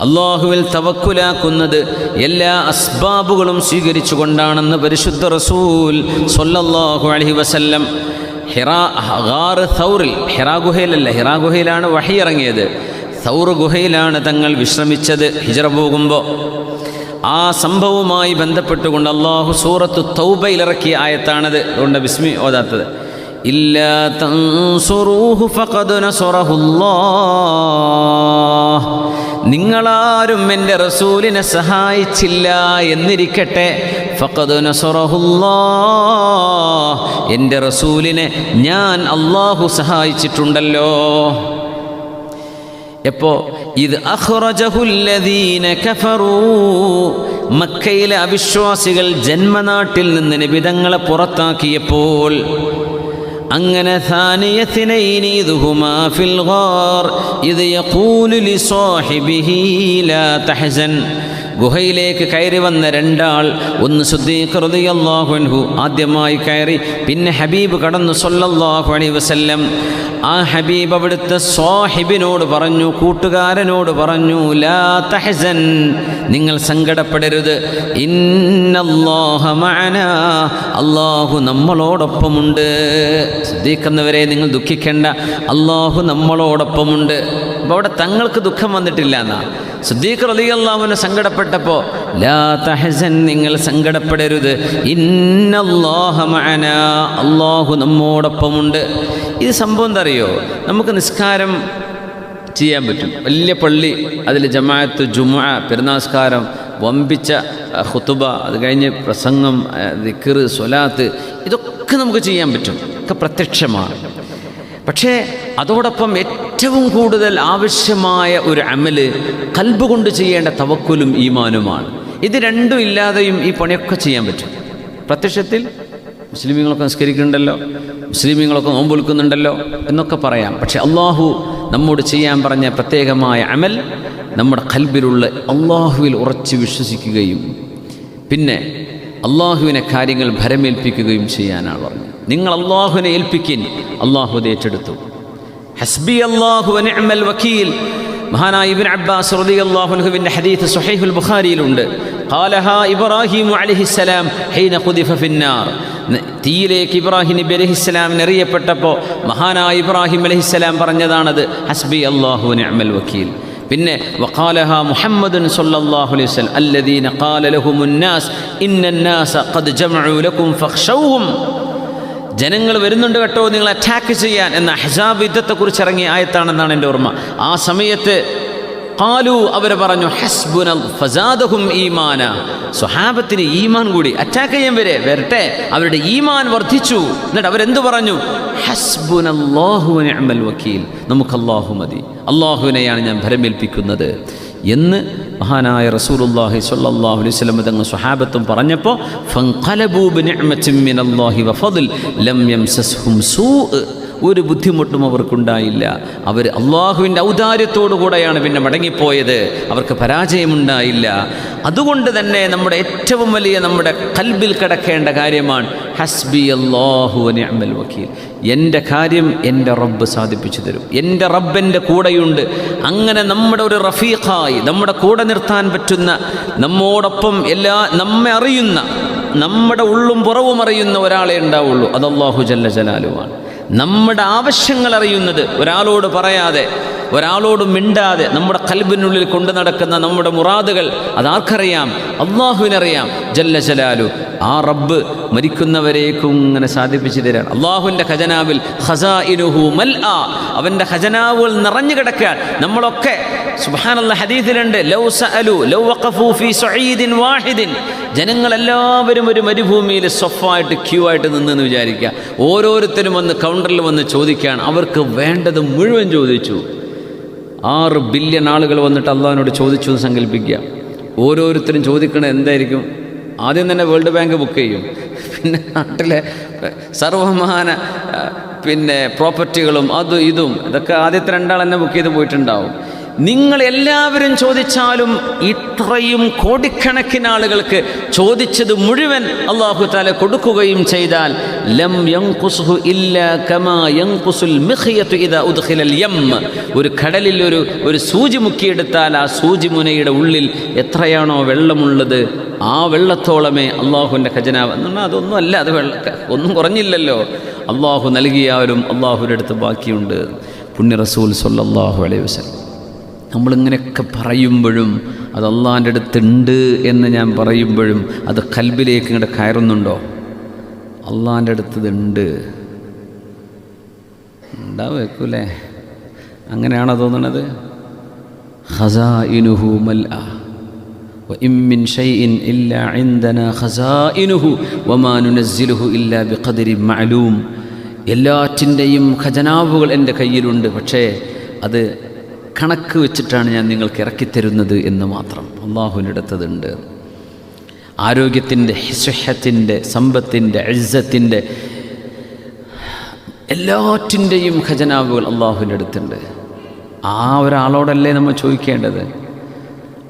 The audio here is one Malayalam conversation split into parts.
അള്ളാഹുവിൽ തവക്കുലാക്കുന്നത് എല്ലാ അസ്ബാബുകളും സ്വീകരിച്ചുകൊണ്ടാണെന്ന് പരിശുദ്ധ റസൂൽ സൊല്ലാഹു അലഹി വസല്ലം ഹിറാ ഗാറ് സൗറിൽ ഹിറാ ഗുഹയിലല്ല ഹിറാ ഗുഹയിലാണ് വഹി ഇറങ്ങിയത്. സൗർ ഗുഹയിലാണ് തങ്ങൾ വിശ്രമിച്ചത് ഹിജറ പോകുമ്പോൾ ആ സംഭവവുമായി ബന്ധപ്പെട്ടുകൊണ്ട് അള്ളാഹു സൂറത്ത് തൗബയിലിറക്കിയ ആയത്താണത്. അതുകൊണ്ട് ബിസ്മി ഓതാത്തത്. ഇല്ലാ നിങ്ങളാരും എന്റെ റസൂലിനെ സഹായിച്ചില്ല എന്നിരിക്കട്ടെ. എന്റെ റസൂലിനെ ഞാൻ അള്ളാഹു സഹായിച്ചിട്ടുണ്ടല്ലോ. എപ്പോ? ഇത് മക്കയിലെ അവിശ്വാസികൾ ജന്മനാട്ടിൽ നിന്ന് നിബിതങ്ങളെ പുറത്താക്കിയപ്പോൾ അങ്ങനെ ഥാനിയത്തിനൈനി ഇതുഹുമാ ഫിൽ ഗാർ ഇത് യഖൂലു ലിസാഹിബിഹി ലാ തഹസൻ. ഗുഹയിലേക്ക് കയറി വന്ന രണ്ടാൾ ഒന്ന് സുദ്ദീഖ്ഹു ആദ്യമായി കയറി പിന്നെ ഹബീബ് കടന്നു സൊല്ലാഹു അലൈ വസല്ലം. ആ ഹബീബ് അവിടുത്തെ സ്വാഹിബിനോട് പറഞ്ഞു കൂട്ടുകാരനോട് പറഞ്ഞു ലാ തഹസൻ നിങ്ങൾ സങ്കടപ്പെടരുത്. അള്ളാഹു നമ്മളോടൊപ്പമുണ്ട്. ശ്രദ്ധിക്കുന്നവരെ നിങ്ങൾ ദുഃഖിക്കേണ്ട അള്ളാഹു നമ്മളോടൊപ്പമുണ്ട്. അപ്പോൾ അവിടെ തങ്ങൾക്ക് ദുഃഖം വന്നിട്ടില്ല എന്നാ. സുദ്ദീഖ് റളിയല്ലാഹുവിനെ സങ്കടപ്പെട്ടപ്പോൾ ലാ തഹസൻ നിങ്ങൾ സങ്കടപ്പെടരുത്. അള്ളാഹു നമ്മോടൊപ്പമുണ്ട്. ഇത് സംഭവം എന്താ അറിയോ നമുക്ക് നിസ്കാരം ചെയ്യാൻ പറ്റും. വലിയ പള്ളി അതിൽ ജമാഅത്ത് ജുമ പെരുന്നാസ്കാരം വമ്പിച്ച ഹുത്തുബ അത് കഴിഞ്ഞ് പ്രസംഗം ദിക്കർ സ്വലാത്ത് ഇതൊക്കെ നമുക്ക് ചെയ്യാൻ പറ്റും. ഒക്കെ പ്രത്യക്ഷമാണ്. പക്ഷേ അതോടൊപ്പം ഏറ്റവും കൂടുതൽ ആവശ്യമായ ഒരു അമൽ കൽബ് കൊണ്ട് ചെയ്യേണ്ട തവക്കുലും ഈമാനുമാണ്. ഇത് രണ്ടും ഇല്ലാതെയും ഈ പണിയൊക്കെ ചെയ്യാൻ പറ്റും. പ്രത്യക്ഷത്തിൽ മുസ്ലിമീങ്ങളൊക്കെ നിസ്കരിക്കുന്നുണ്ടല്ലോ മുസ്ലിമീങ്ങളൊക്കെ നോമ്പൊലുക്കുന്നുണ്ടല്ലോ എന്നൊക്കെ പറയാം. പക്ഷെ അള്ളാഹു നമ്മോട് ചെയ്യാൻ പറഞ്ഞ പ്രത്യേകമായ അമൽ നമ്മുടെ കൽബിലുള്ള അള്ളാഹുവിൽ ഉറച്ച് വിശ്വസിക്കുകയും പിന്നെ അള്ളാഹുവിനെ കാര്യങ്ങൾ ഭരമേൽപ്പിക്കുകയും ചെയ്യാനാണ് പറഞ്ഞത്. നിങ്ങൾ അള്ളാഹുവിനെ ഏൽപ്പിക്കിൻ. അള്ളാഹു അത് ഏറ്റെടുത്തു. ഹസ്ബി അള്ളാഹു അനിഅമൽ വക്കീൽ. മഹാനായ ഇബ്ൻ അബ്ബാസ് റളിയല്ലാഹുവിന്റെ ഹദീസ് സ്വഹീഹുൽ ബുഖാരിയിലുണ്ട്. ഖാലഹ ഇബ്രാഹിം അലൈഹിസ്സലാം ഹൈന ഖുദിഫ ഫിന്നാർ. തീയിലേക്ക് ഇബ്രാഹിം നബി അലൈഹിസ്സലാമിന് എറിയപ്പെട്ടപ്പോൾ മഹാനായ ഇബ്രാഹിം അലൈഹിസ്സലാം പറഞ്ഞതാണത് ഹസ്ബി അള്ളാഹു നിഅമൽ വക്കീൽ. പിന്നെ വഖാലഹ മുഹമ്മദുൻ സല്ലല്ലാഹു അലൈഹി വസല്ലം അല്ലദീന ഖാല ലഹുമുൻ നാസ് ഇന്നൻ ഖദ് ജമഉ ലക്കും ഫഖ്ശൗഹും ജനങ്ങൾ വരുന്നുണ്ട് കേട്ടോ നിങ്ങൾ അറ്റാക്ക് ചെയ്യാൻ. എന്ന ഹജാബ് യുദ്ധത്തെക്കുറിച്ച് ഇറങ്ങിയ ആയത്താണെന്നാണ് എന്റെ ഓർമ്മ. ആ സമയത്ത് കാലു അവർ പറഞ്ഞു ഹസ്ബുനൽ ഫസാദഹും ഈമാന. സ്വഹാബത്തിന് ഈമാൻ കൂടി. അറ്റാക്ക് ചെയ്യാൻ വരെ വരട്ടെ. അവരുടെ ഈമാൻ വർദ്ധിച്ചു. എന്നിട്ട് അവരെന്തു പറഞ്ഞു? അള്ളാഹുവിനെ വക്കീൽ. നമുക്ക് അള്ളാഹു മതി. അള്ളാഹുവിനെയാണ് ഞാൻ ഭരമേൽപ്പിക്കുന്നത്. എന്ന് മഹാനായ റസൂലുള്ളാഹി സ്വല്ലല്ലാഹു അലൈഹി വസല്ലം തങ്ങൾ സ്വഹാബത്തും പറഞ്ഞപ്പോൾ ഫൻഖലബൂ ബിനിഅമത്തിൻ മിനല്ലാഹി വഫദ്ൽ ലം യംസസ്ഹും സൂഅ് ഒരു ബുദ്ധിമുട്ടും അവർക്കുണ്ടായില്ല. അവർ അള്ളാഹുവിന്റെ ഔദാര്യത്തോടു കൂടെയാണ് പിന്നെ മടങ്ങിപ്പോയത്. അവർക്ക് പരാജയമുണ്ടായില്ല. അതുകൊണ്ട് തന്നെ നമ്മുടെ ഏറ്റവും വലിയ നമ്മുടെ കൽബിൽ കിടക്കേണ്ട കാര്യമാണ് ഹസ്ബി അള്ളാഹു നിഅമൽ വക്കീൽ. എന്റെ കാര്യം എന്റെ റബ്ബ് സാധിപ്പിച്ചു തരും. എന്റെ റബ്ബന്റെ കൂടെയുണ്ട്. അങ്ങനെ നമ്മുടെ ഒരു റഫീഖായി നമ്മുടെ കൂടെ നിർത്താൻ പറ്റുന്ന നമ്മോടൊപ്പം എല്ലാ നമ്മെ അറിയുന്ന നമ്മുടെ ഉള്ളും പുറവും അറിയുന്ന ഒരാളെ ഉണ്ടാവുള്ളൂ. അത് അള്ളാഹു ജല്ല ജലാലുവാണ്. നമ്മുടെ ആവശ്യങ്ങൾ അറിയുന്നത് ഒരാളോട് പറയാതെ ഒരാളോട് മിണ്ടാതെ നമ്മുടെ കൽബിനുള്ളിൽ കൊണ്ടു നടക്കുന്ന നമ്മുടെ മുറാദുകൾ അതാർക്കറിയാം? അള്ളാഹുവിനറിയാം. ജല്ല ജലാലു ആ റബ്ബ് മരിക്കുന്നവരേക്കും ഇങ്ങനെ സാധിപ്പിച്ചു തരാൻ. അള്ളാഹുവിന്റെ ഖജനാവിൽ ഹസാ ഇനുഹു മൽ ആ അവന്റെ ഖജനാവുകൾ നിറഞ്ഞു കിടക്കാൻ നമ്മളൊക്കെ സുബ്ഹാനല്ലാഹ് ഹദീസിലുണ്ട് ലൗ സഅലു ലൗ വഖഫു ഫി സഈദിൻ വാഹിദിൻ. ജനങ്ങളെല്ലാവരും ഒരു മരുഭൂമിയിൽ സ്വഫായിട്ട് ക്യൂ ആയിട്ട് നിന്നെന്ന് വിചാരിക്കുക. ഓരോരുത്തരും വന്ന് കൗണ്ടറിൽ വന്ന് ചോദിക്കുകയാണ്. അവർക്ക് വേണ്ടത് മുഴുവൻ ചോദിച്ചു. ആറ് ബില്യൺ ആളുകൾ വന്നിട്ട് അള്ളാഹിനോട് ചോദിച്ചു എന്ന് സങ്കല്പിക്കുക. ഓരോരുത്തരും ചോദിക്കണത് എന്തായിരിക്കും? ആദ്യം തന്നെ വേൾഡ് ബാങ്ക് ബുക്ക് ചെയ്യും. പിന്നെ നാട്ടിലെ സർവമാന പിന്നെ പ്രോപ്പർട്ടികളും അതും ഇതും. ഇതൊക്കെ ആദ്യത്തെ രണ്ടാൾ തന്നെ ബുക്ക് ചെയ്ത് പോയിട്ടുണ്ടാവും. നിങ്ങൾ എല്ലാവരും ചോദിച്ചാലും ഇത്രയും കോടിക്കണക്കിന് ആളുകൾക്ക് ചോദിച്ചത് മുഴുവൻ അള്ളാഹു താല കൊടുക്കുകയും ചെയ്താൽ ലം യൻഖുസുഹു ഇല്ലാ കമാ ഉദ്ഖിലൽ ഒരു കടലിൽ ഒരു ഒരു സൂചി മുക്കിയെടുത്താൽ ആ സൂചി മുനയുടെ ഉള്ളിൽ എത്രയാണോ വെള്ളമുള്ളത്. ആ വെള്ളത്തോളമേ അള്ളാഹുവിന്റെ ഖജനാവ് എന്ന് പറഞ്ഞാൽ അതൊന്നും അല്ല അത് വെള്ള ഒന്നും കുറഞ്ഞില്ലല്ലോ. അള്ളാഹു നൽകിയാലും അള്ളാഹുവിന്റെ അടുത്ത് ബാക്കിയുണ്ട്. പുണ്യ റസൂൽ സൊല്ലാഹു അലൈഹി വസല്ലം. നമ്മളിങ്ങനെയൊക്കെ പറയുമ്പോഴും അത് അള്ളാഹിൻ്റെ അടുത്തുണ്ട് എന്ന് ഞാൻ പറയുമ്പോഴും അത് കൽബിലേക്ക് ഇങ്ങോട്ട് കയറുന്നുണ്ടോ അള്ളാഹിൻ്റെ അടുത്ത് ഇതുണ്ട് ഉണ്ടാവേക്കൂലേ അങ്ങനെയാണോ തോന്നണത് ഖസാ ഇനുഹു മൽ وإن من شيء إلا عندنا خزائنه وما ننزله إلا بقدر معلوم എല്ലാറ്റിൻ്റെയും ഖജനാവുകൾ എൻ്റെ കയ്യിലുണ്ട് പക്ഷേ അത് കണക്ക് വെച്ചിട്ടാണ് ഞാൻ നിങ്ങൾക്ക് ഇറക്കിത്തരുന്നത് എന്ന് മാത്രം. അള്ളാഹുവിന്റെ അടുത്തതുണ്ട്. ആരോഗ്യത്തിന്റെ ഹിസഹത്തിന്റെ സമ്പത്തിന്റെ അഴ്സത്തിന്റെ എല്ലാറ്റിന്റെയും ഖജനാവുകൾ അള്ളാഹുവിന്റെ അടുത്തുണ്ട്. ആ ഒരാളോടല്ലേ നമ്മൾ ചോദിക്കേണ്ടത്?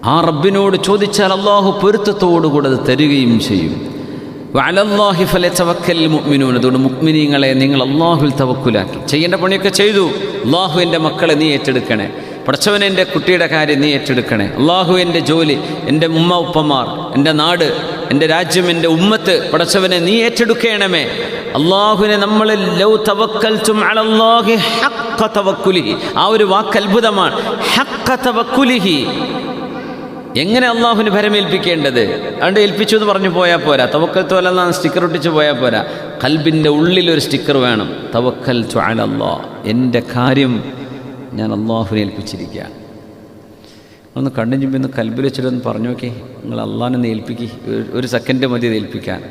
ആ റബ്ബിനോട് ചോദിച്ചാൽ അള്ളാഹു പൊരുത്തത്തോടുകൂടെ അത് തരികയും ചെയ്യും. വലല്ലാഹി ഫലെ ചവക്കൽ മുഗ്മിനൂൻ അതുകൊണ്ട് മുക്മിനീങ്ങളെ നിങ്ങൾ അള്ളാഹുൽ തവക്കുലാക്കി. ചെയ്യേണ്ട പണിയൊക്കെ ചെയ്തു. അള്ളാഹു എന്റെ മക്കളെ നീ ഏറ്റെടുക്കണേ. പടച്ചവൻ എന്റെ കുട്ടിയുടെ കാര്യം നീ ഏറ്റെടുക്കണേ. അള്ളാഹു എന്റെ ജോലി എന്റെ ഉമ്മ ഉപ്പമാർ എന്റെ നാട് എന്റെ രാജ്യം എന്റെ ഉമ്മത്ത് പടച്ചവനെ നീ ഏറ്റെടുക്കണമേ. അള്ളാഹുവിനെ നമ്മൾ ലൗ തവക്കൽ തവക്കുലിഹി. ആ ഒരു വാക്ക് അത്ഭുതമാണ്. എങ്ങനെ അള്ളാഹുവിന് ഭരമേൽപ്പിക്കേണ്ടത്? അതുകൊണ്ട് ഏൽപ്പിച്ചു എന്ന് പറഞ്ഞു പോയാൽ പോരാ. തവക്കൽ തോലെന്നാണ് സ്റ്റിക്കർ ഒട്ടിച്ച് പോയാൽ പോരാ. കൽബിന്റെ ഉള്ളിലൊരു സ്റ്റിക്കർ വേണം. തവക്കൽ അലല്ലാ എന്റെ കാര്യം ഞാൻ അള്ളാഹുവിനെ ഏൽപ്പിച്ചിരിക്കുക. ഒന്ന് കണ്ണും ചുമ്പി ഒന്ന് കൽബിൽ വെച്ചിട്ടൊന്ന് പറഞ്ഞു നോക്കി. നിങ്ങൾ അള്ളാഹിനെ ഏൽപ്പിക്കി. ഒരു സെക്കൻഡ് മതി ഏൽപ്പിക്കാൻ.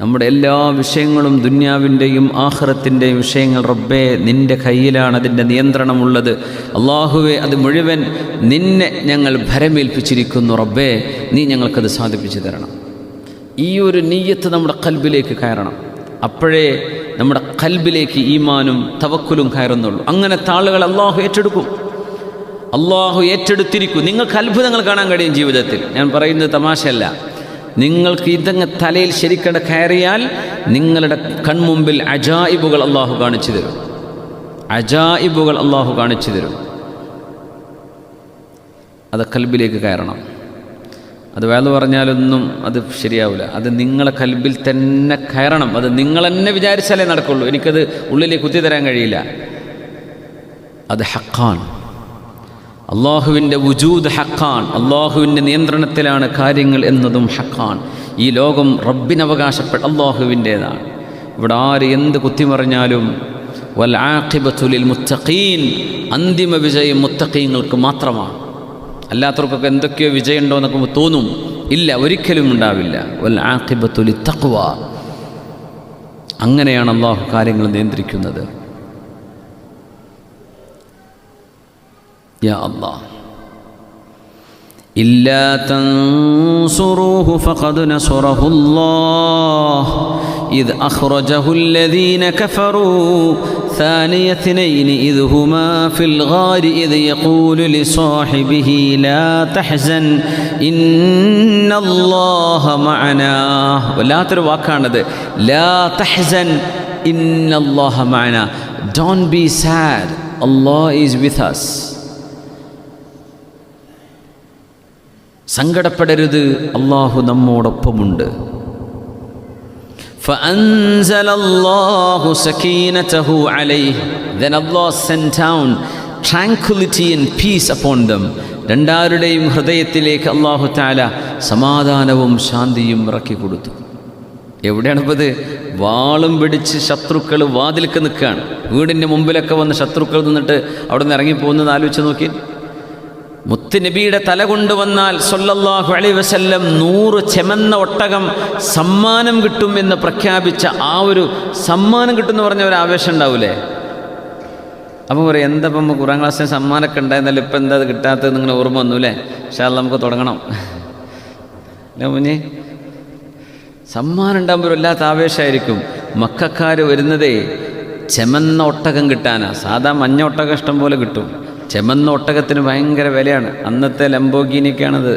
നമ്മുടെ എല്ലാ വിഷയങ്ങളും ദുന്യാവിന്റെയും ആഹ്റത്തിന്റെയും വിഷയങ്ങൾ റബ്ബേ നിന്റെ കയ്യിലാണ് അതിന്റെ നിയന്ത്രണമുള്ളത്. അള്ളാഹുവെ അത് മുഴുവൻ നിന്നെ ഞങ്ങൾ ഭരമേൽപ്പിച്ചിരിക്കുന്നു റബ്ബേ. നീ ഞങ്ങൾക്കത് സാധിപ്പിച്ചു തരണം. ഈ ഒരു നീയത്ത് നമ്മുടെ കൽബിലേക്ക് കയറണം. അപ്പോഴേ നമ്മുടെ കൽബിലേക്ക് ഈമാനും തവക്കുലും കയറുന്നുള്ളൂ. അങ്ങനെ ആളുകൾ അള്ളാഹു ഏറ്റെടുക്കും. അള്ളാഹു ഏറ്റെടുത്തിരിക്കും. നിങ്ങൾക്ക് അത്ഭുതങ്ങൾ കാണാൻ കഴിയും ജീവിതത്തിൽ. ഞാൻ പറയുന്നത് തമാശയല്ല. നിങ്ങൾക്ക് ഇതങ്ങ് തലയിൽ ശരിക്കട കയറിയാൽ നിങ്ങളുടെ കൺമുമ്പിൽ അജായിബുകൾ അള്ളാഹു കാണിച്ചു തരും. അജായിബുകൾ അള്ളാഹു കാണിച്ചു തരും. അത് കൽബിലേക്ക് കയറണം. അത് വേല പറഞ്ഞാലൊന്നും അത് ശരിയാവില്ല അത് നിങ്ങളെ കൽബിൽ തന്നെ കയറണം. അത് നിങ്ങൾ തന്നെ വിചാരിച്ചാലേ നടക്കുള്ളൂ. എനിക്കത് ഉള്ളിലേക്ക് കുത്തി തരാൻ കഴിയില്ല. അത് ഹക്കാൻ അള്ളാഹുവിന്റെ വുജൂദ് ഹക്കാൻ അള്ളാഹുവിന്റെ നിയന്ത്രണത്തിലാണ് കാര്യങ്ങൾ എന്നതും ഹക്കാൻ ഈ ലോകം റബ്ബിനവകാശപ്പെട്ട അള്ളാഹുവിന്റേതാണ്. ഇവിടെ ആര് എന്ത് കുത്തിമറിഞ്ഞാലും വൽ ആഖിബത്തുലിൽ മുത്തഖീൻ. അന്തിമ വിജയം മുത്തഖീങ്ങൾക്ക് മാത്രമാണ്. അല്ലാത്തവർക്കൊക്കെ എന്തൊക്കെയോ വിജയമുണ്ടോ എന്നൊക്കെ തോന്നും ഇല്ല ഒരിക്കലും ഉണ്ടാവില്ല വൽ ആഖിബത്തുലി തഖ്വ അങ്ങനെയാണ് അള്ളാഹു കാര്യങ്ങൾ നിയന്ത്രിക്കുന്നത് يا الله إلا تنصروه فقد نصره الله إذ أخرجه الذين كفروا ثاني اثنين إذ هما في الغار إذ يقول لصاحبه لا تحزن إن الله معنا ولا ترواكاند لا تحزن إن الله معنا Don't be sad Allah is with us സങ്കടപ്പെടരുത് Allah നമ്മോടൊപ്പമുണ്ട് فأنزل الله سكينته عليه Then Allah sent down tranquility and peace upon them രണ്ടാരുടെയും ഹൃദയത്തിലേക്ക് അള്ളാഹു താല സമാധാനവും ശാന്തിയും ഇറക്കി കൊടുത്തു എവിടെയാണ് ഇപ്പോൾ ഇത് വാളും പിടിച്ച് ശത്രുക്കൾ വാതിൽക്ക് നിൽക്കുകയാണ് വീടിൻ്റെ മുമ്പിലൊക്കെ വന്ന് ശത്രുക്കൾ നിന്നിട്ട് അവിടെ നിന്ന് ഇറങ്ങിപ്പോകുന്നത് ആലോചിച്ച് നോക്കി മുത്തുനബിയുടെ തല കൊണ്ടുവന്നാൽ സൊല്ലല്ലാഹു അലൈ വസല്ലം നൂറ് ചെമന്ന ഒട്ടകം സമ്മാനം കിട്ടും എന്ന് പ്രഖ്യാപിച്ച ആ ഒരു സമ്മാനം കിട്ടുമെന്ന് പറഞ്ഞ ഒരു ആവേശം ഉണ്ടാവൂലേ? അപ്പോൾ പറയും എന്താ ഇപ്പം കുറാം ക്ലാസ്സിന് സമ്മാനമൊക്കെ ഉണ്ടായിരുന്നല്ലോ ഇപ്പം എന്താ അത് കിട്ടാത്തത് നിങ്ങൾ ഓർമ്മ വന്നു അല്ലേ? പക്ഷേ അത് നമുക്ക് തുടങ്ങണം. അല്ലേ മുഞ്ഞ് സമ്മാനം ഉണ്ടാകുമ്പോൾ വല്ലാത്ത ആവേശമായിരിക്കും. മക്കാർ വരുന്നതേ ചെമന്ന ഒട്ടകം കിട്ടാനാ. സാധാ മഞ്ഞ ഒട്ടകം ഇഷ്ടം പോലെ കിട്ടും. ചെമന്ന ഒട്ടകത്തിന് ഭയങ്കര വിലയാണ്. അന്നത്തെ ലംബോഗീനിയൊക്കെയാണത്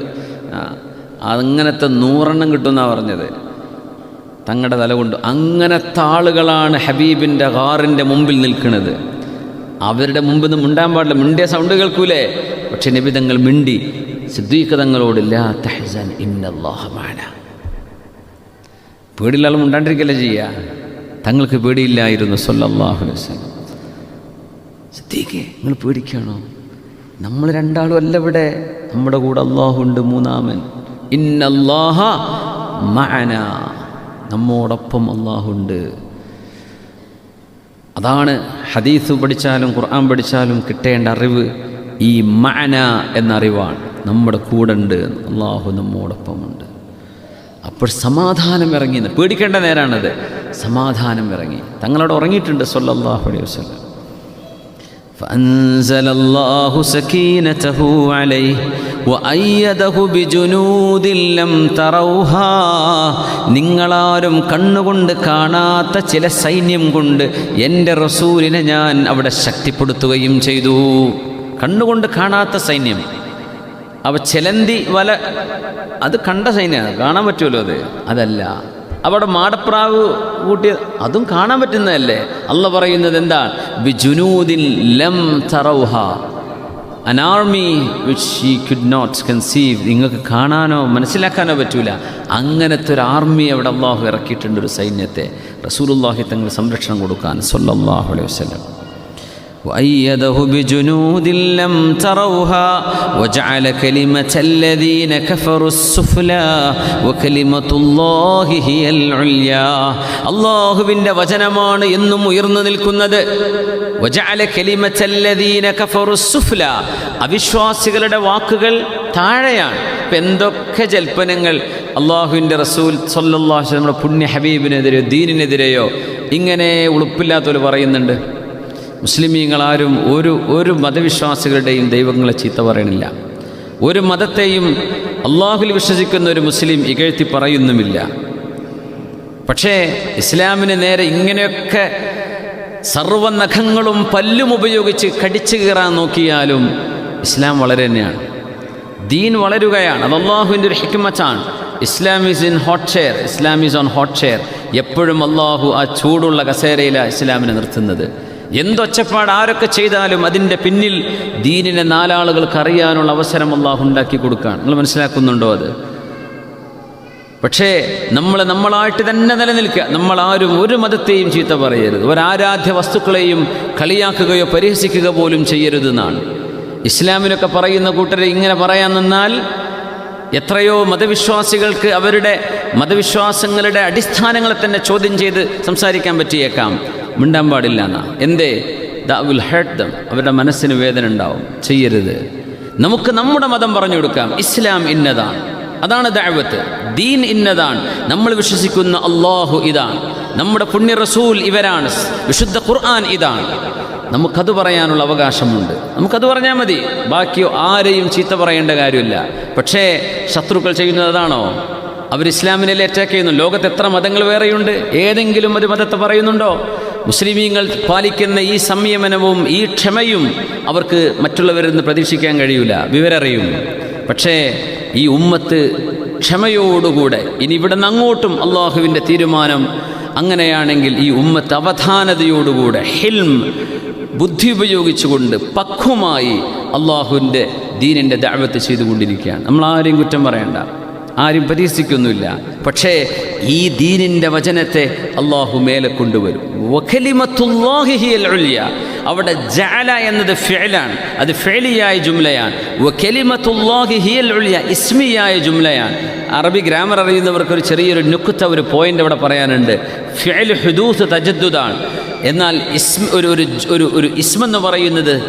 അങ്ങനത്തെ നൂറെണ്ണം കിട്ടുമെന്നാണ് പറഞ്ഞത്. തങ്ങളുടെ തല കൊണ്ട്. അങ്ങനത്തെ ആളുകളാണ് ഹബീബിന്റെ കാറിന്റെ മുമ്പിൽ നിൽക്കുന്നത് അവരുടെ മുമ്പിൽ നിന്ന് മിണ്ടാൻ പാടില്ല. മിണ്ടിയ സൗണ്ട് കേൾക്കൂലേ? പക്ഷെ നിബിതങ്ങൾ മിണ്ടി സിദ്ദീഖ് തങ്ങളോട് ലാ തഹ്സൻ ഇന്നല്ലാഹ മഅന പേടിയുള്ള ആൾ മിണ്ടാണ്ടിരിക്കല്ലേ ചെയ്യുക തങ്ങൾക്ക് പേടിയില്ലായിരുന്നു സല്ലല്ലാഹു അലൈഹി വസല്ലം. സിദ്ദീഖേ നിങ്ങൾ പേടിക്കുകയാണോ? നമ്മൾ രണ്ടാളും അല്ല ഇവിടെ. നമ്മുടെ കൂടെ അള്ളാഹുണ്ട് മൂന്നാമൻ. ഇന്നല്ലാഹ മഅന. നമ്മോടൊപ്പം അള്ളാഹുണ്ട് അതാണ് ഹദീസ് പഠിച്ചാലും ഖുർആൻ പഠിച്ചാലും കിട്ടേണ്ട അറിവ്. ഈ മഅന എന്ന അറിവാണ്. നമ്മുടെ കൂടെ ഉണ്ട് അള്ളാഹു നമ്മോടൊപ്പമുണ്ട് അപ്പോൾ സമാധാനം ഇറങ്ങി. പേടിക്കേണ്ട നേരാണത്. സമാധാനം ഇറങ്ങി. തങ്ങളവിടെ ഉറങ്ങിയിട്ടുണ്ട് സൊല്ലാഹു അലൈഹി വസല്ലം. فأنزل الله سكينته عليه وأيده بجنود لم تروها നിങ്ങളാരും കണ്ണുകൊണ്ട് കാണാത്ത ചില സൈന്യം കൊണ്ട് എൻ്റെ റസൂലിനെ ഞാൻ അവിടെ ശക്തിപ്പെടുത്തുകയും ചെയ്തു കണ്ണുകൊണ്ട് കാണാത്ത സൈന്യം അവ ചെലന്തി വല അത് കണ്ട സൈന്യമാണ് കാണാൻ പറ്റുമല്ലോ അത് അതല്ല അവിടെ മാടപ്രാവ് കൂട്ടിയ അതും കാണാൻ പറ്റുന്നതല്ലേ? അല്ല പറയുന്നത് എന്താ? ബിജുനൂദിൻ ലം തറൗഹ. An army which she could not conceive നിങ്ങൾക്ക് കാണാനോ മനസ്സിലാക്കാനോ പറ്റൂല. അങ്ങനത്തെ ഒരു ആർമി അവിടെ അള്ളാഹു ഇറക്കിയിട്ടുണ്ട് ഒരു സൈന്യത്തെ. റസൂലുള്ളാഹി തങ്ങൾ സംരക്ഷണം കൊടുക്കാൻ. സൊല്ലാഹു അലൈഹി വസല്ലം. وأيده بجنود لم تروها وجعل كلمة الذين كفروا السفلى وكلمة الله هي العليا അള്ളാഹുവിൻ്റെ വചനമാണ് എന്നും ഉയർന്നു നിൽക്കുന്നത് وجعل كلمة الذين كفروا السفلى അവിശ്വാസികളുടെ വാക്കുകൾ താഴെയാണ് ഇപ്പം എന്തൊക്കെ ജൽപ്പനങ്ങൾ അള്ളാഹുവിൻ്റെ റസൂൽ സല്ലല്ലാഹു അലൈഹി നമ്മുടെ പുണ്യ ഹബീബിനെതിരെയോ ദീനിനെതിരെയോ ഇങ്ങനെ ഉളുപ്പില്ലാത്തവർ പറയുന്നുണ്ട് മുസ്ലിമീങ്ങളാരും ഒരു ഒരു മതവിശ്വാസികളുടെയും ദൈവങ്ങളെ ചീത്ത പറയണില്ല. ഒരു മതത്തെയും അള്ളാഹുൽ വിശ്വസിക്കുന്ന ഒരു മുസ്ലിം ഇകഴ്ത്തി പറയുന്നുമില്ല. പക്ഷേ ഇസ്ലാമിന് നേരെ ഇങ്ങനെയൊക്കെ സർവനഖങ്ങളും പല്ലും ഉപയോഗിച്ച് കടിച്ചു കയറാൻ നോക്കിയാലും ഇസ്ലാം വളരെ തന്നെയാണ്. ദീൻ വളരുകയാണ്. അത് അള്ളാഹുവിന്റെ ഒരു ഹിക്മച്ചാണ് Islam is in hot share. Islam is on hot share. എപ്പോഴും അള്ളാഹു ആ ചൂടുള്ള കസേരയിലാണ് ഇസ്ലാമിനെ നിർത്തുന്നത്. എന്തൊച്ചപ്പാട് ആരൊക്കെ ചെയ്താലും അതിന്റെ പിന്നിൽ ദീനിനെ നാലാളുകൾക്ക് അറിയാനുള്ള അവസരം അള്ളാഹു ഉണ്ടാക്കി കൊടുക്കുകയാണ്. നിങ്ങൾ മനസ്സിലാക്കുന്നുണ്ടോ അത്? പക്ഷേ നമ്മൾ നമ്മളായിട്ട് തന്നെ നിലനിൽക്കുക. നമ്മളാരും ഒരു മതത്തെയും ചീത്ത പറയരുത്. ഒരാരാധ്യ വസ്തുക്കളെയും കളിയാക്കുകയോ പരിഹസിക്കുക പോലും ചെയ്യരുതെന്നാണ് ഇസ്ലാമിനൊക്കെ പറയുന്ന കൂട്ടരെ ഇങ്ങനെ പറയാൻ നിന്നാൽ എത്രയോ മതവിശ്വാസികൾക്ക് അവരുടെ മതവിശ്വാസങ്ങളുടെ അടിസ്ഥാനങ്ങളെ തന്നെ ചോദ്യം ചെയ്ത് സംസാരിക്കാൻ പറ്റിയേക്കാം. മിണ്ടാൻ പാടില്ല എന്നാ എന്തേ? They will hurt them. അവരുടെ മനസ്സിന് വേദന ഉണ്ടാവും. ചെയ്യരുത്. നമുക്ക് നമ്മുടെ മതം പറഞ്ഞു കൊടുക്കാം. ഇസ്ലാം ഇന്നതാണ്. അതാണ് ദഅവത്ത്. ദീൻ ഇന്നതാണ്. നമ്മൾ വിശ്വസിക്കുന്ന അള്ളാഹു ഇതാണ്. നമ്മുടെ പുണ്യ റസൂൽ ഇവരാണ്. വിശുദ്ധ ഖുർആൻ ഇതാണ്. നമുക്കത് പറയാനുള്ള അവകാശമുണ്ട്. നമുക്കത് പറഞ്ഞാൽ മതി. ബാക്കിയോ ആരെയും ചീത്ത പറയേണ്ട കാര്യമില്ല. പക്ഷേ ശത്രുക്കൾ ചെയ്യുന്നത് അതാണോ? അവർ ഇസ്ലാമിനെ അറ്റാക്ക് ചെയ്യുന്നു. ലോകത്ത് എത്ര മതങ്ങൾ വേറെയുണ്ട്? ഏതെങ്കിലും ഒരു മതത്തെ പറയുന്നുണ്ടോ? മുസ്ലിമീങ്ങൾ പാലിക്കുന്ന ഈ സംയമനവും ഈ ക്ഷമയും അവർക്ക് മറ്റുള്ളവരിൽ നിന്ന് പ്രതീക്ഷിക്കാൻ കഴിയില്ല വിവരറിയും. പക്ഷേ ഈ ഉമ്മത്ത് ക്ഷമയോടുകൂടെ ഇനി ഇവിടെ നിന്ന് അങ്ങോട്ടും അള്ളാഹുവിന്റെ തീരുമാനം അങ്ങനെയാണെങ്കിൽ ഈ ഉമ്മത്ത് അവധാനതയോടുകൂടെ ഹിൽം ബുദ്ധി ഉപയോഗിച്ചുകൊണ്ട് പക്വമായി അള്ളാഹുവിന്റെ ദീനിന്റെ ദഅവത്ത് ചെയ്തുകൊണ്ടിരിക്കുകയാണ്. നമ്മൾ ആരെയും കുറ്റം പറയണ്ട. ആരും പരീക്ഷിക്കൊന്നുമില്ല പക്ഷേ ഈ ദീനിന്റെ വചനത്തെ അള്ളാഹു മേലെ കൊണ്ടുവരും. അവിടെ ജാല എന്നത് ഫേലാണ് അത് ഫേലിയായ ജുംലയാണ്. ഇസ്മിയായ ജുംലയാണ്. അറബി ഗ്രാമർ അറിയുന്നവർക്ക് ഒരു ചെറിയൊരു നുക്കുത്ത ഒരു പോയിന്റ് അവിടെ പറയാനുണ്ട്. ഫിഅൽ ഹുദൂസ് തജദ്ദുദാണ്. എന്നാൽ ഇസ്മ ഒരു ഒരു ഒരു ഇസ്മെന്ന് പറയുന്നത്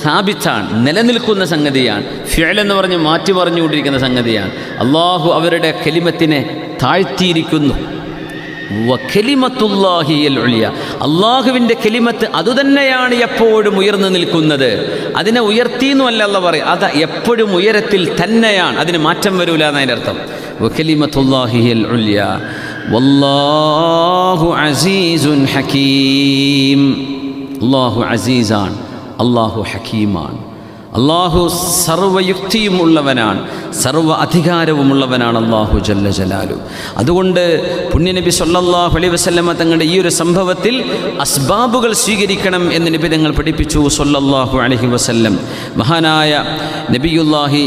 സ്ഥാപിച്ചാണ് നിലനിൽക്കുന്ന സംഗതിയാണ് ഫിയൽ എന്ന് പറഞ്ഞ് മാറ്റി പറഞ്ഞുകൊണ്ടിരിക്കുന്ന സംഗതിയാണ്. അള്ളാഹു അവരുടെ കലിമത്തിനെ താഴ്ത്തിയിരിക്കുന്നു. അള്ളാഹുവിന്റെ കെലിമത്ത് അതുതന്നെയാണ് എപ്പോഴും ഉയർന്നു നിൽക്കുന്നത്. അതിനെ ഉയർത്തിയെന്നുമല്ല അല്ല പറയും. അത് എപ്പോഴും ഉയരത്തിൽ തന്നെയാണ്. അതിന് മാറ്റം വരൂല എന്നതിന്റെ അർത്ഥം. വല്ലാഹു അള്ളാഹു അസീസാണ്. അള്ളാഹു ഹക്കീമാണ് അള്ളാഹു സർവയുക്തിയും ഉള്ളവനാണ് സർവ അധികാരവുമുള്ളവനാണ് അള്ളാഹു ജല്ല ജലാലു. അതുകൊണ്ട് പുണ്യനബി സൊല്ലാഹു അലൈ വസല്ലമ തങ്ങളുടെ ഈ ഒരു സംഭവത്തിൽ അസ്ബാബുകൾ സ്വീകരിക്കണം എന്ന് നബി തങ്ങൾ പഠിപ്പിച്ചു സൊല്ലാഹു അലഹി വസല്ലം. മഹാനായ നബിയുല്ലാഹി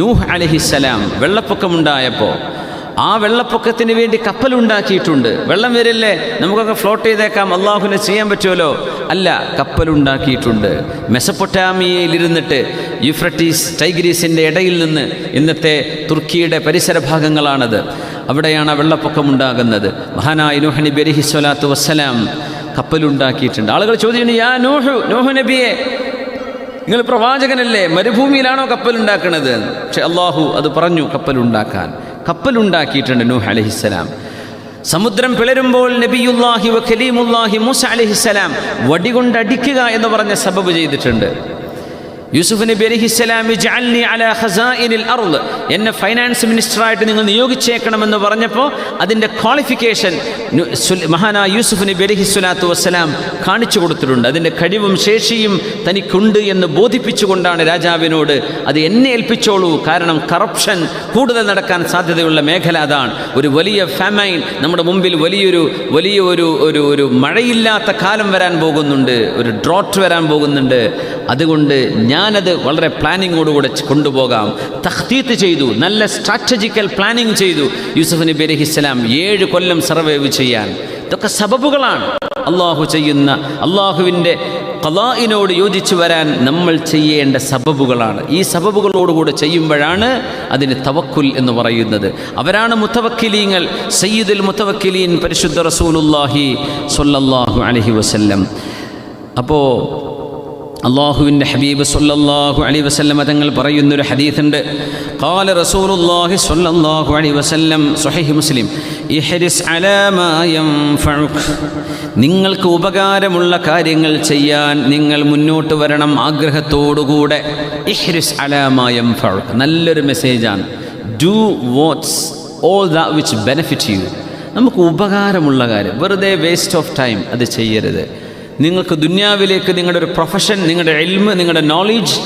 നൂഹ് അലഹിസ്സലാം വെള്ളപ്പൊക്കമുണ്ടായപ്പോൾ ആ വെള്ളപ്പൊക്കത്തിന് വേണ്ടി കപ്പലുണ്ടാക്കിയിട്ടുണ്ട്. വെള്ളം വരില്ലേ? നമുക്കൊക്കെ ഫ്ലോട്ട് ചെയ്തേക്കാം. അള്ളാഹുവിനെ ചെയ്യാൻ പറ്റുമല്ലോ? അല്ല കപ്പലുണ്ടാക്കിയിട്ടുണ്ട്. മെസപ്പൊട്ടാമിയയിലിരുന്നിട്ട് യുഫ്രട്ടീസ് ടൈഗ്രീസിന്റെ ഇടയിൽ നിന്ന് ഇന്നത്തെ തുർക്കിയുടെ പരിസര ഭാഗങ്ങളാണത്. അവിടെയാണ് ആ വെള്ളപ്പൊക്കം ഉണ്ടാകുന്നത് മഹാനായ നോഹനി ബെരിഹി സ്വലാത്തു വസ്സലാം കപ്പലുണ്ടാക്കിയിട്ടുണ്ട്. ആളുകൾ ചോദിക്കുന്നു യാ നോഹു നോഹു നബിയെ നിങ്ങൾ പ്രവാചകനല്ലേ? മരുഭൂമിയിലാണോ കപ്പലുണ്ടാക്കണത്? പക്ഷെ അള്ളാഹു അത് പറഞ്ഞു കപ്പലുണ്ടാക്കാൻ. കപ്പലുണ്ടാക്കിയിട്ടുണ്ട് നൂഹ് അലഹിസ്സലാം സമുദ്രം പിളരുമ്പോൾ നബിയുല്ലാഹി വഖലീമുല്ലാഹി ഖലീമുല്ലാഹി മൂസ അലഹിസ്സലാം വടികൊണ്ടടിക്കുക എന്ന് പറഞ്ഞ സബബ് ചെയ്തിട്ടുണ്ട്. യൂസുഫ് നബി അലഹിസ്സലാം ഇജ്അൽനി അലാ ഖസാഇനിൽ അർൾ എന്നെ ഫൈനാൻസ് മിനിസ്റ്ററായിട്ട് നിങ്ങൾ നിയോഗിച്ചേക്കണമെന്ന് പറഞ്ഞപ്പോൾ അതിന്റെ ക്വാളിഫിക്കേഷൻ മഹാന യൂസുഫ് നബി അലഹി വസ്സലാം കാണിച്ചു കൊടുത്തിട്ടുണ്ട്. അതിന്റെ കഴിവും ശേഷിയും തനിക്കുണ്ട് എന്ന് ബോധിപ്പിച്ചുകൊണ്ടാണ് രാജാവിനോട് അത് എന്നെ ഏൽപ്പിച്ചോളൂ. കാരണം കറപ്ഷൻ കൂടുതൽ നടക്കാൻ സാധ്യതയുള്ള മേഖല അതാണ്. ഒരു വലിയ ഫാമൈൻ നമ്മുടെ മുമ്പിൽ വലിയൊരു വലിയ ഒരു ഒരു ഒരു മഴയില്ലാത്ത കാലം വരാൻ പോകുന്നുണ്ട്. ഒരു ഡ്രോട്ട് വരാൻ പോകുന്നുണ്ട്. അതുകൊണ്ട് ഞാനത് വളരെ പ്ലാനിങ്ങോടുകൂടെ കൊണ്ടുപോകാം. തഖ്തീത്ത് ചെയ്തു നല്ല സ്ട്രാറ്റജിക്കൽ പ്ലാനിങ് ചെയ്തു. യൂസഫ് നബി അലഹിസ്സലാം ഏഴ് കൊല്ലം സർവൈവ് ചെയ്യാൻ. ഇതൊക്കെ സബബുകളാണ്. അള്ളാഹു ചെയ്യുന്ന അള്ളാഹുവിന്റെ കലാഇനോട് യോജിച്ചു വരാൻ നമ്മൾ ചെയ്യേണ്ട സബബുകളാണ്. ഈ സബബുകളോടുകൂടെ ചെയ്യുമ്പോഴാണ് അതിന് തവക്കുൽ എന്ന് പറയുന്നത്. അവരാണ് മുത്തവക്കിലീങ്ങൾ. സയ്യിദുൽ മുത്തവക്കിലീൻ പരിശുദ്ധ റസൂലുല്ലാഹി സ്വല്ലല്ലാഹു അലൈഹി വസല്ലം. അപ്പോൾ അള്ളാഹുവിന്റെ ഹബീബ് സൊല്ലാഹു അലി വസല്ലം തങ്ങൾ പറയുന്നൊരു ഹദീഫുണ്ട് കാല റസൂലുല്ലാഹി സൊല്ലാഹു അലി വസല്ലം സൊഹൈഹി മുസ്ലിം ഇഹരിസ് അലമായം ഫഴുഖ് നിങ്ങൾക്ക് ഉപകാരമുള്ള കാര്യങ്ങൾ ചെയ്യാൻ നിങ്ങൾ മുന്നോട്ട് വരണം ആഗ്രഹത്തോടുകൂടെ. ഇഹ്രിസ് അലമായം ഫഴുഖ് നല്ലൊരു മെസ്സേജാണ്. Do what's all the which benefit you നമുക്ക് ഉപകാരമുള്ള കാര്യം വെറുതെ വേസ്റ്റ് ഓഫ് ടൈം അത് ചെയ്യരുത്. നിങ്ങൾക്ക് ദുന്യാവിലേക്ക് നിങ്ങളുടെ ഒരു പ്രൊഫഷൻ നിങ്ങളുടെ എൽമ് നിങ്ങളുടെ നോളേജ്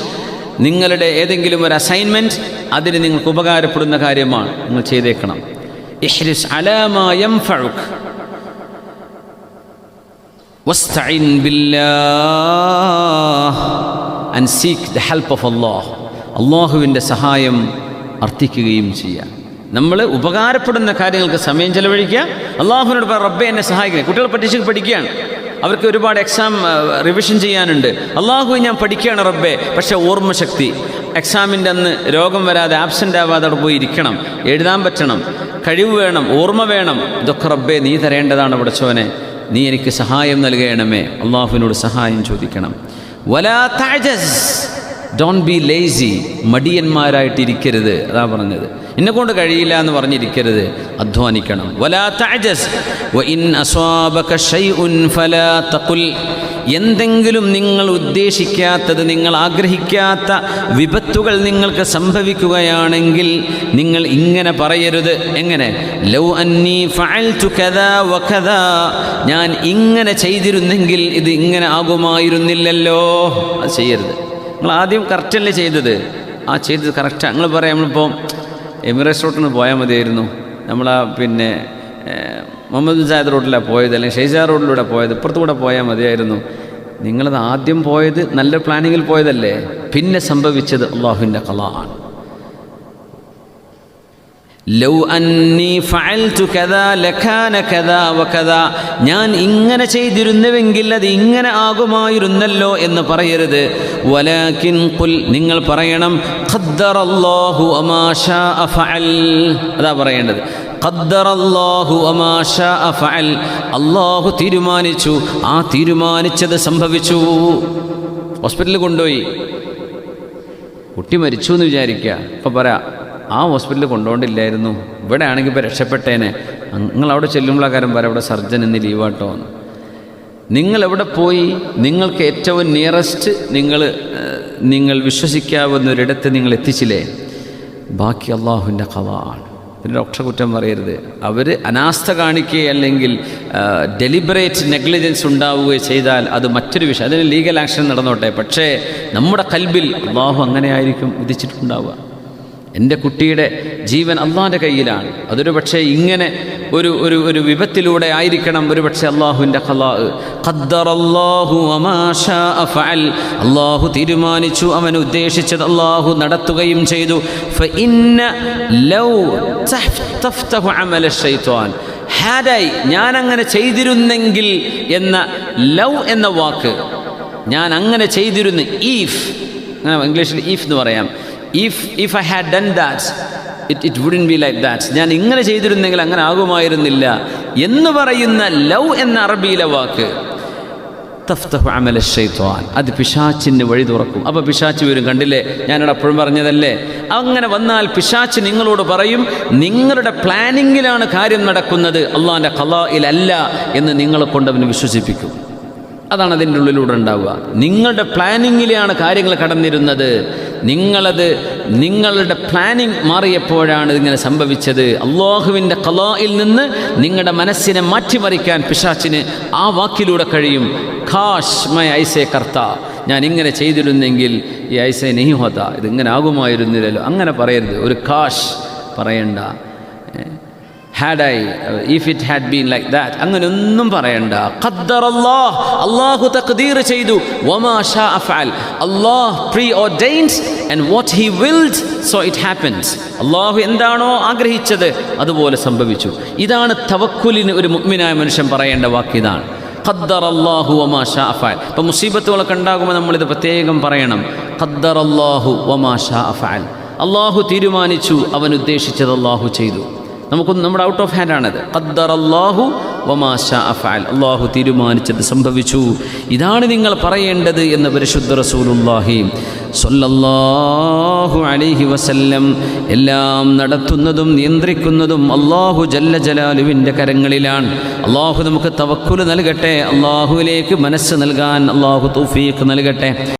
നിങ്ങളുടെ ഏതെങ്കിലും ഒരു അസൈൻമെന്റ് അതിന് നിങ്ങൾക്ക് ഉപകാരപ്പെടുന്ന കാര്യമാണ് നിങ്ങൾ ചെയ്തേക്കണം. ഇഹ്രിസ് അലാമായം ഫഴുഖ് ബില്ലാഹ് സീക്ക് ദ ഓഫ് അള്ളാഹ്. അള്ളാഹുവിന്റെ സഹായം അർത്ഥിക്കുകയും ചെയ്യാം. നമ്മൾ ഉപകാരപ്പെടുന്ന കാര്യങ്ങൾക്ക് സമയം ചെലവഴിക്കുക. അള്ളാഹുവിനോട് റബ്ബെ എന്നെ സഹായിക്കുക കുട്ടികളെ പഠിച്ചു പഠിക്കുകയാണ്. അവർക്ക് ഒരുപാട് എക്സാം റിവിഷൻ ചെയ്യാനുണ്ട്. അള്ളാഹു ഞാൻ പഠിക്കുകയാണ് റബ്ബെ. പക്ഷേ ഓർമ്മശക്തി. എക്സാമിന്റെ അന്ന് രോഗം വരാതെ ആബ്സെന്റ് ആവാതെ അവിടെ പോയി ഇരിക്കണം. എഴുതാൻ പറ്റണം. കഴിവ് വേണം ഓർമ്മ വേണം. ഇതൊക്കെ റബ്ബെ നീ തരേണ്ടതാണ് പടച്ചോനെ നീ എനിക്ക് സഹായം നൽകണമേ. അള്ളാഹുവിനോട് സഹായം ചോദിക്കണം. വലാ താജസ് ഡോൺ ബി ലേസി മടിയന്മാരായിട്ടിരിക്കരുത്. അതാ പറഞ്ഞത്. എന്നെ കൊണ്ട് കഴിയില്ല എന്ന് പറഞ്ഞിരിക്കരുത്. അധ്വാനിക്കണം. എന്തെങ്കിലും നിങ്ങൾ ഉദ്ദേശിക്കാത്തത് നിങ്ങൾ ആഗ്രഹിക്കാത്ത വിപത്തുകൾ നിങ്ങൾക്ക് സംഭവിക്കുകയാണെങ്കിൽ നിങ്ങൾ ഇങ്ങനെ പറയരുത്. എങ്ങനെ? ലൗ അന്നി ഞാൻ ഇങ്ങനെ ചെയ്തിരുന്നെങ്കിൽ ഇത് ഇങ്ങനെ ആകുമായിരുന്നില്ലല്ലോ. അത് ചെയ്യരുത്. നിങ്ങൾ ആദ്യം കറക്റ്റല്ലേ ചെയ്തത്? ആ ചെയ്തത് കറക്റ്റാണ് നിങ്ങൾ പറയാം നമ്മളിപ്പോൾ എമിറേറ്റ്സ് പോയാൽ മതിയായിരുന്നു. നമ്മളാ പിന്നെ മുഹമ്മദ് മുഹമ്മദ് സായദ് റോഡിലാണ് പോയത് അല്ലെങ്കിൽ ഷെയ്ജാ റോഡിലൂടെ പോയത് ഇപ്പുറത്തുകൂടെ പോയാൽ മതിയായിരുന്നു. നിങ്ങളത് ആദ്യം പോയത് നല്ല പ്ലാനിങ്ങിൽ പോയതല്ലേ? പിന്നെ സംഭവിച്ചത് അള്ളാഹുവിന്റെ കല ആണ്. ലൗ അന്നി ഫഅൽതു കദാ ലകാന കദാ വകദാ. ഞാൻ ഇങ്ങനെ ചെയ്തിരുന്നുവെങ്കിൽ അത് ഇങ്ങനെ ആകുമായിരുന്നല്ലോ എന്ന് പറയരുത്. വലാകിൻ ഖുൽ നിങ്ങൾ പറയണം ഖദ്ദറല്ലാഹു അമാഷാ ഫഅൽ. അതാ പറയേണ്ടത്. ഖദ്ദറല്ലാഹു അമാഷാ ഫഅൽ. അല്ലാഹു തീരുമാനിച്ചു. ആ തീരുമാനിച്ചത് സംഭവിച്ചു. ഹോസ്പിറ്റലിൽ കൊണ്ടുപോയി. കുട്ടി മരിച്ചു എന്ന് വിചാരിക്കുക. ഇപ്പം പറ ആ ഹോസ്പിറ്റലിൽ കൊണ്ടുപോകണ്ടില്ലായിരുന്നു. ഇവിടെ ആണെങ്കിൽ ഇപ്പോൾ രക്ഷപ്പെട്ടേനെ. നിങ്ങൾ അവിടെ ചെല്ലുമ്പോഴാ കാര്യം വരെ അവിടെ സർജൻ ഇന്ന് ലീവാട്ടോ എന്ന്. നിങ്ങൾ എവിടെ പോയി? നിങ്ങൾക്ക് ഏറ്റവും നിയറസ്റ്റ് നിങ്ങൾ നിങ്ങൾ വിശ്വസിക്കാവുന്ന ഒരിടത്ത് നിങ്ങൾ എത്തിച്ചില്ലേ? ബാക്കി അള്ളാഹുവിന്റെ കവാണ് പിന്നെ ഡോക്ടറെ കുറ്റം പറയരുത്. അവർ അനാസ്ഥ കാണിക്കുകയോ അല്ലെങ്കിൽ ഡെലിബറേറ്റ് നെഗ്ലിജൻസ് ഉണ്ടാവുകയോ ചെയ്താൽ അത് മറ്റൊരു വിഷയം. അതിന് ലീഗൽ ആക്ഷൻ നടന്നോട്ടെ. പക്ഷേ നമ്മുടെ കൽബിൽ അള്ളാഹു അങ്ങനെയായിരിക്കും വിധിച്ചിട്ടുണ്ടാവുക. എന്റെ കുട്ടിയുടെ ജീവൻ അള്ളാന്റെ കയ്യിലാണ്. അതൊരു പക്ഷേ ഇങ്ങനെ ഒരു ഒരു ഒരു വിപത്തിലൂടെ ആയിരിക്കണം. ഒരു പക്ഷേ അള്ളാഹുവിന്റെ അള്ളാഹു തീരുമാനിച്ചു അവൻ ഉദ്ദേശിച്ചത് അള്ളാഹു നടത്തുകയും ചെയ്തു. ശൈത്വാൻ. ഞാൻ അങ്ങനെ ചെയ്തിരുന്നെങ്കിൽ എന്ന ലവ് എന്ന വാക്ക് ഞാൻ അങ്ങനെ ചെയ്തിരുന്നു ഈഫ് അങ്ങനെ ഇംഗ്ലീഷിൽ ഈഫ് എന്ന് പറയാം. If if I had done that it it wouldn't be like that ഞാൻ ഇങ്ങനെ ചെയ്തിരുന്നെങ്കിൽ അങ്ങനെ ആകുമായിരുന്നില്ല. എന്ന് പറയുന്ന ലവ് എന്ന അറബിയിലെ വാക്ക് അത് പിശാച്ചിന് വഴി തുറക്കും. അപ്പോൾ പിശാച്ച് വരും കണ്ടില്ലേ? ഞാനിവിടെ അപ്പോഴും പറഞ്ഞതല്ലേ? അങ്ങനെ വന്നാൽ പിശാച്ച് നിങ്ങളോട് പറയും നിങ്ങളുടെ പ്ലാനിങ്ങിലാണ് കാര്യം നടക്കുന്നത്. അള്ളാന്റെ കലായിലല്ല എന്ന് നിങ്ങളെ കൊണ്ട് അവന് വിശ്വസിപ്പിക്കും. അതാണ് അതിന്റെ ഉള്ളിലൂടെ ഉണ്ടാവുക. നിങ്ങളുടെ പ്ലാനിങ്ങിലാണ് കാര്യങ്ങൾ കടന്നിരുന്നത്. നിങ്ങളത് നിങ്ങളുടെ പ്ലാനിങ് മാറിയപ്പോഴാണ് ഇതിങ്ങനെ സംഭവിച്ചത്. അള്ളാഹുവിന്റെ കലായിൽ നിന്ന് നിങ്ങളുടെ മനസ്സിനെ മാറ്റിമറിക്കാൻ പിശാച്ചിന് ആ വാക്കിലൂടെ കഴിയും. ഖാഷ് മൈ ഐസേ കർത്ത. ഞാൻ ഇങ്ങനെ ചെയ്തിരുന്നെങ്കിൽ ഈ ഐസേ നെയ്ഹോത ഇതിങ്ങനെ ആകുമായിരുന്നില്ലല്ലോ. അങ്ങനെ പറയരുത്. ഒരു ഖാഷ് പറയണ്ട. Had I if it had been like that അങ്ങനെ ഒന്നും പറയണ്ട. ഖദ്ദർ അല്ലാഹ് അള്ളാഹു തഖ്ദീർ ചെയ്തു. വമാ ഷാ അഫ്അൽ. Allah preordains and what he wills so it happens Allah എന്താണോ ആഗ്രഹിച്ചത് അതുപോലെ സംഭവിച്ചു. ഇതാണ് തവക്കുലിന് ഒരു മുഗ്മിനായ മനുഷ്യൻ പറയേണ്ട വാക്ക് ഇതാണ്. ഖദ്ദർ അല്ലാഹു വമാ ഷാ അഫഅൽ. ഇപ്പം മുസീബത്തുകളൊക്കെ ഉണ്ടാകുമ്പോൾ നമ്മളിത് പ്രത്യേകം പറയണം. ഖദ്ദർ അല്ലാഹു വമാ ഷാ അഫഅൽ. അള്ളാഹു തീരുമാനിച്ചു അവൻ ഉദ്ദേശിച്ചത് അള്ളാഹു ചെയ്തു. നമുക്കൊന്ന് നമ്മുടെ ഔട്ട് ഓഫ് ഹാൻഡ് ആണത്. ഖദ്ദർ അള്ളാഹു വമാശ അഫാൽ അള്ളാഹു തീരുമാനിച്ചത് സംഭവിച്ചു. ഇതാണ് നിങ്ങൾ പറയേണ്ടത് എന്ന് പരിശുദ്ധ റസൂലുല്ലാഹി സൊല്ലാഹു അലിഹി വസല്ലം. എല്ലാം നടത്തുന്നതും നിയന്ത്രിക്കുന്നതും അള്ളാഹു ജല്ല ജലാലുവിന്റെ കരങ്ങളിലാണ്. അള്ളാഹു നമുക്ക് തവക്കുൽ നൽകട്ടെ. അള്ളാഹുവിലേക്ക് മനസ്സ് നൽകാൻ അള്ളാഹു തൗഫീഖ് നൽകട്ടെ.